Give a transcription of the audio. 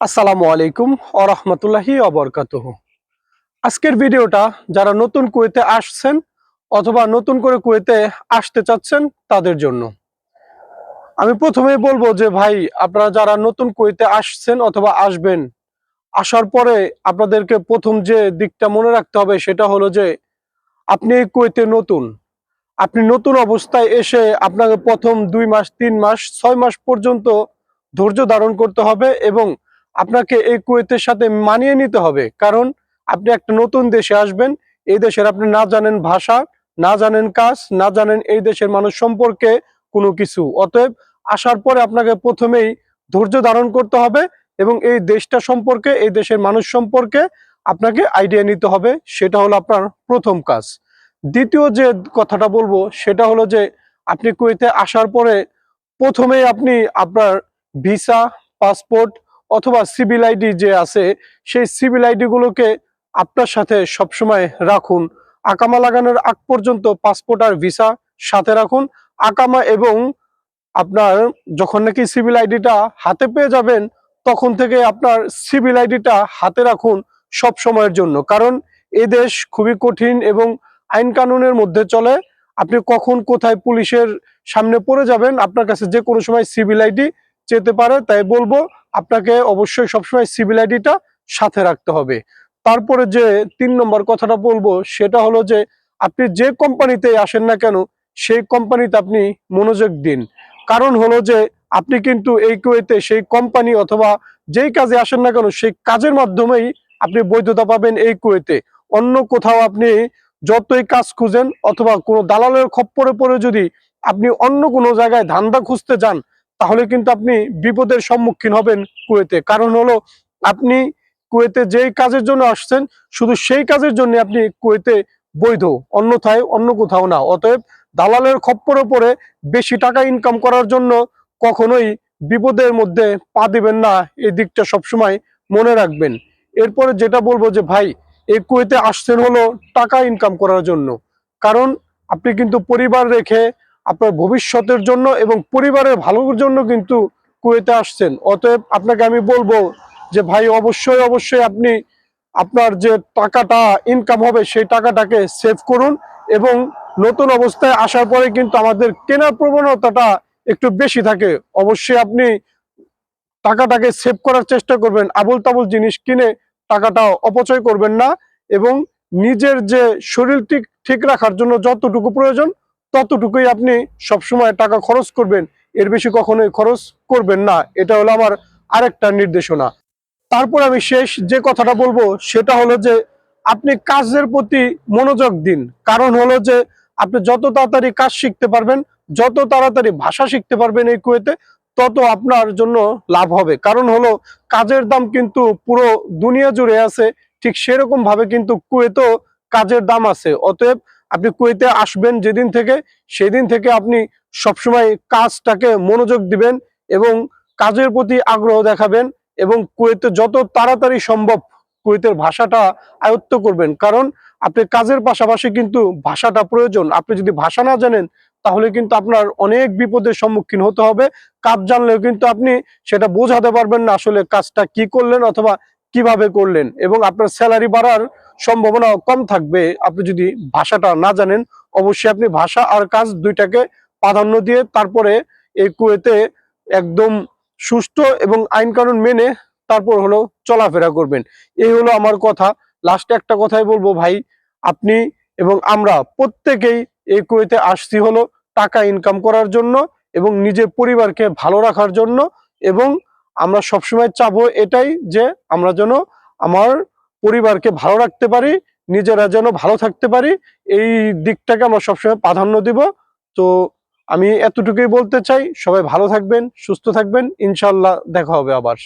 আসসালামু আলাইকুম আরহামতুল্লাহি অবরকাতুহ আজকের ভিডিওটা যারা নতুন কুয়েতে আসছেন অথবা নতুন করে কুয়েতে আসতে চাচ্ছেন তাদের জন্য। আমি প্রথমেই বলব যে ভাই, আপনারা যারা নতুন কুয়েতে আসছেন অথবা আসবেন, আসার পরে আপনাদেরকে প্রথম যে দিকটা মনে রাখতে হবে সেটা হলো যে আপনি এই কুয়েতে নতুন। আপনি নতুন অবস্থায় এসে আপনাকে প্রথম দুই মাস, তিন মাস, ছয় মাস পর্যন্ত ধৈর্য ধারণ করতে হবে এবং আপনাকে এই কুয়েতের সাথে মানিয়ে নিতে হবে। কারণ আপনি একটা নতুন দেশে আসবেন, এই দেশের আপনি না জানেন ভাষা, না জানেন কাজ, না জানেন এই দেশের মানুষ সম্পর্কে কোনো কিছু। অতএব আসার পরে আপনাকে প্রথমেই ধৈর্য ধারণ করতে হবে এবং এই দেশটা সম্পর্কে, এই দেশের মানুষ সম্পর্কে আপনাকে আইডিয়া নিতে হবে। সেটা হলো আপনার প্রথম কাজ। দ্বিতীয় যে কথাটা বলব, সেটা হলো যে আপনি কুয়েতে আসার পরে প্রথমেই আপনি আপনার ভিসা, পাসপোর্ট অথবা সিভিল আইডি যে আছে, সেই সিভিল আইডি গুলোকে আপনার সাথে সবসময় রাখুন। আকামা লাগানোর আগ পর্যন্ত পাসপোর্ট আর ভিসা সাথে রাখুন। আকামা এবং আপনার যখন নাকি সিভিল আইডিটা হাতে পেয়ে যাবেন, তখন থেকে আপনার সিভিল আইডিটা হাতে রাখুন সব সময়ের জন্য। কারণ এ দেশ খুবই কঠিন এবং আইন কানুনের মধ্যে চলে। আপনি কখন কোথায় পুলিশের সামনে পড়ে যাবেন, আপনার কাছে যে কোনো সময় সিভিল আইডি যেতে পারে, তাই বলব আপনাকে অবশ্যই সবসময় সিভিল আইডিটা সাথে রাখতে হবে। তারপরে যে তিন নম্বর কথাটা বলব, সেটা হলো যে আপনি যে কোম্পানিতে আসেন না কেন, সেই কোম্পানিতে আপনি মনোযোগ দিন। কারণ হলো যে আপনি কিন্তু এই কুয়েতে সেই কোম্পানি অথবা যেই কাজে আসেন না কেন, সেই কাজের মাধ্যমেই আপনি বৈধতা পাবেন এই কুয়েতে। অন্য কোথাও আপনি যতই কাজ খুঁজেন অথবা কোনো দালালের খপ্পরে পড়ে যদি আপনি অন্য কোনো জায়গায় ধান্দা খুঁজতে যান তাহলে কিন্তু আপনি বিপদের সম্মুখীন হবেন কুয়েতে। কারণ হলো, আপনি কুয়েতে যেই কাজের জন্য আসছেন, শুধু সেই কাজের জন্য আপনি কুয়েতে বৈধ, অন্যথায় অন্য কোথাও না। অতএব দালালের খপ্পরে পড়ে বেশি টাকা ইনকাম করার জন্য কখনোই বিপদের মধ্যে পা দিবেন না, এই দিকটা সবসময় মনে রাখবেন। এরপরে যেটা বলব যে, ভাই, এই কুয়েতে আসছেন হলো টাকা ইনকাম করার জন্য। কারণ আপনি কিন্তু পরিবার রেখে আপনার ভবিষ্যতের জন্য এবং পরিবারের ভালোর জন্য কিন্তু কুয়েতে আসছেন। অতএব আপনাকে আমি বলব যে ভাই, অবশ্যই অবশ্যই আপনি আপনার যে টাকাটা ইনকাম হবে সেই টাকাটাকে সেভ করুন এবং নতুন অবস্থায় আসার পরে কিন্তু আমাদের কেনার প্রবণতাটা একটু বেশি থাকে। অবশ্যই আপনি টাকাটাকে সেভ করার চেষ্টা করবেন আবল তাবল জিনিস কিনে টাকাটা অপচয় করবেন না এবং নিজের যে শরীর ঠিক ঠিক রাখার জন্য যতটুকু প্রয়োজন ততটুকুই আপনি সবসময় টাকা খরচ করবেন। এর বেশি কখনোই খরচ করবেন না। এটা হলো আমার আরেকটা নির্দেশনা। তারপর আমি শেষ যে কথাটা বলব, সেটা হলো যে আপনি কাজের প্রতি মনোযোগ দিন। কারণ হলো যে আপনি যত তাড়াতাড়ি কাজ শিখতে পারবেন, যত তাড়াতাড়ি ভাষা শিখতে পারবেন এই কুয়েতে, তত আপনার জন্য লাভ হবে। কারণ হলো কাজের দাম কিন্তু পুরো দুনিয়া জুড়ে আছে, ঠিক সেরকম ভাবে কিন্তু কুয়েতেও কাজের দাম আছে। অতএব আপনি কুয়েতে আসবেন যেদিন থেকে, সেদিন থেকে আপনি সবসময় কাজটাকে মনোযোগ দিবেন এবং কাজের প্রতি আগ্রহ দেখাবেন এবং কুয়েতে যত তাড়াতাড়ি সম্ভব কুয়েতের ভাষাটা আয়ত্ত করবেন। কারণ আপনি কাজের পাশাপাশি কিন্তু ভাষাটা প্রয়োজন। আপনি যদি ভাষা না জানেন, তাহলে কিন্তু আপনার অনেক বিপদের সম্মুখীন হতে হবে। কাজ জানলেও কিন্তু আপনি সেটা বোঝাতে পারবেন না আসলে কাজটা কি করলেন অথবা কীভাবে করলেন এবং আপনার স্যালারি বাড়ার সম্ভাবনা কম থাকবে। আপনি যদি ভাষাটা না জানেন, অবশ্যই আপনি ভাষা আর কাজ দুইটাকে প্রাধান্য দিয়ে তারপরে এই কুয়েতে একদম সুষ্ঠু এবং আইন কানুন মেনে তারপর হলো চলাফেরা করবেন। এই হলো আমার কথা। লাস্টে একটা কথাই বলব ভাই, আপনি এবং আমরা প্রত্যেকেই এই কুয়েতে আসছি হলো টাকা ইনকাম করার জন্য এবং নিজের পরিবারকে ভালো রাখার জন্য এবং আমরা সবসময় চাবো এটাই যে আমরা যেন আমার পরিবারকে ভালো রাখতে পারি, নিজেরা যেন ভালো থাকতে পারি, এই দিকটাকে আমরা সবসময় প্রাধান্য দিব। তো আমি এতটুকুই বলতে চাই, সবাই ভালো থাকবেন, সুস্থ থাকবেন ইনশাল্লাহ দেখা হবে আবার।